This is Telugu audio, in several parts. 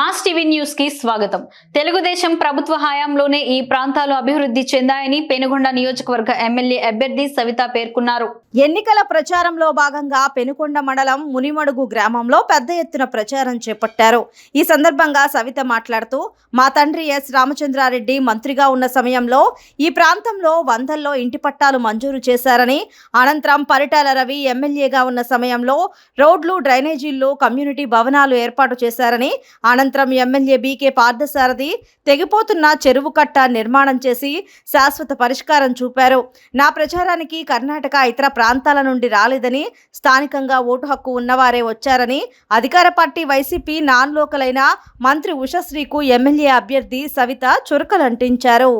మాస్ టీవీ న్యూస్కి స్వాగతం. తెలుగుదేశం ప్రభుత్వ హయాంలోనే ఈ ప్రాంతాలు అభివృద్ధి చెందాయని పెనుగొండ నియోజకవర్గ ఎమ్మెల్యే అభ్యర్థి సవిత పేర్కొన్నారు. ఎన్నికల ప్రచారంలో భాగంగా పెనుకొండ మండలం మునిమడుగు గ్రామంలో పెద్ద ఎత్తున ప్రచారం చేపట్టారు. ఈ సందర్భంగా సవిత మాట్లాడుతూ మా తండ్రి ఎస్ రామచంద్రారెడ్డి మంత్రిగా ఉన్న సమయంలో ఈ ప్రాంతంలో వందల్లో ఇంటి పట్టాలు మంజూరు చేశారని అనంతరం పరిటాల రవి ఎమ్మెల్యేగా ఉన్న సమయంలో రోడ్లు డ్రైనేజీల్లో కమ్యూనిటీ భవనాలు ఏర్పాటు చేశారని అనంతరం ఎమ్మెల్యే బీకే పార్థసారథి తెగిపోతున్న చెరువు కట్ట నిర్మాణం చేసి శాశ్వత పరిష్కారం చూపారు. నా ప్రచారానికి కర్ణాటక ఇతర ప్రాంతాల నుండి రాలేదని స్థానికంగా ఓటు హక్కు ఉన్నవారే వచ్చారని అధికార పార్టీ వైసీపీ నాన్ లోకల్ అయిన మంత్రి ఉషశ్రీకు ఎమ్మెల్యే అభ్యర్థి సవిత చురకలంటించారు.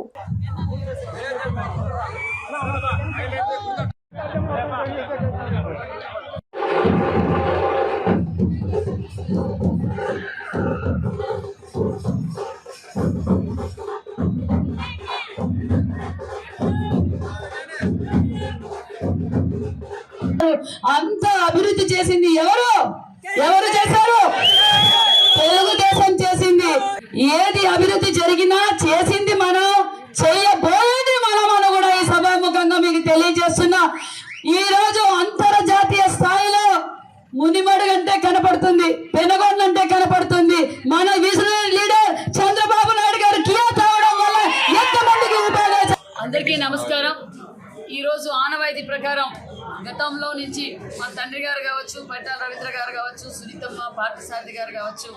అంత అభివృద్ధి చేసింది ఎవరు? ఎవరు చేశారు? తెలుగుదేశం చేసింది. ఏది అభివృద్ధి జరిగినా చేసింది మనం చేయబోయేది మనం అని కూడా ఈ సభాముఖంగా మీకు తెలియజేస్తున్నా. ఈ రోజు అంతర్జాతీయ స్థాయిలో మునిమడుగు అంటే కనపడుతుంది పెనుగొండ అంటే కనపడుతుంది. మన విజనరీ లీడర్ చంద్రబాబు నాయుడు గారు కియా కావడం వల్ల ఎంతమందికి ఉపయోగం? అందరికీ నమస్కారం. ఈరోజు ఆనవాయితీ ప్రకారం గతంలో నుంచి మా తండ్రి గారు కావచ్చు పైటాల రవీంద్ర గారు కావచ్చు సునీతమ్మ పార్థసారథి గారు కావచ్చు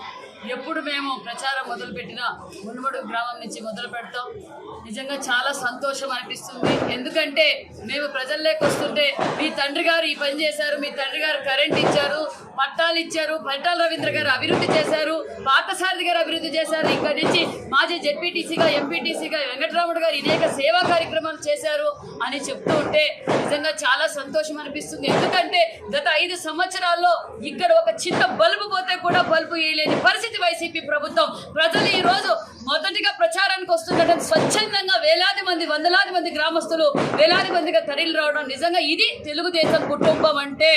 ఎప్పుడు మేము ప్రచారం మొదలుపెట్టినా మునుమడు గ్రామం నుంచి మొదలు పెడతాం. నిజంగా చాలా సంతోషం అనిపిస్తుంది. ఎందుకంటే మేము ప్రజల్లోకి వస్తుంటే మీ తండ్రి గారు ఈ పని చేశారు మీ తండ్రి గారు కరెంట్ ఇచ్చారు పట్టాలు ఇచ్చారు పట్టాల రవీంద్ర గారు అభివృద్ధి చేశారు పార్థసారథి గారు అభివృద్ధి చేశారు. ఇక్కడి నుంచి మాజీ జెడ్పీటీసీగా ఎంపీటీసీగా వెంకటరాముడు గారు అనేక సేవా కార్యక్రమాలు చేశారు అని చెప్తూ ఉంటే నిజంగా చాలా సంతోషం అనిపిస్తుంది. ఎందుకంటే గత ఐదు సంవత్సరాల్లో ఇక్కడ ఒక చిన్న బల్బు పోతే కూడా బల్బు వేయలేని పరిస్థితి వైసీపీ ప్రభుత్వం. ప్రజలు ఈరోజు మొదటిగా ప్రచారానికి వస్తుండటం స్వచ్ఛందంగా వేలాది మంది వందలాది మంది గ్రామస్తులు వేలాది మందిగా తరలి రావడం నిజంగా ఇది తెలుగుదేశం కుటుంబం అంటే.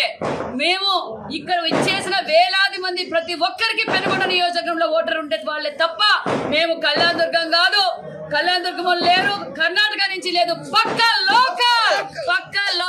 మేము ఇక్కడ ఇచ్చేసిన వేలాది మంది ప్రతి ఒక్కరికి పెనుగొండ నియోజకవర్గంలో ఓటర్ ఉండే వాళ్ళే తప్ప మేము కళ్యాణ్ దుర్గం కాదు. కళ్యాణ్ దుర్గం లేరు కర్ణాటక నుంచి లేదు. పక్క లోకల్! పక్క లోకల్!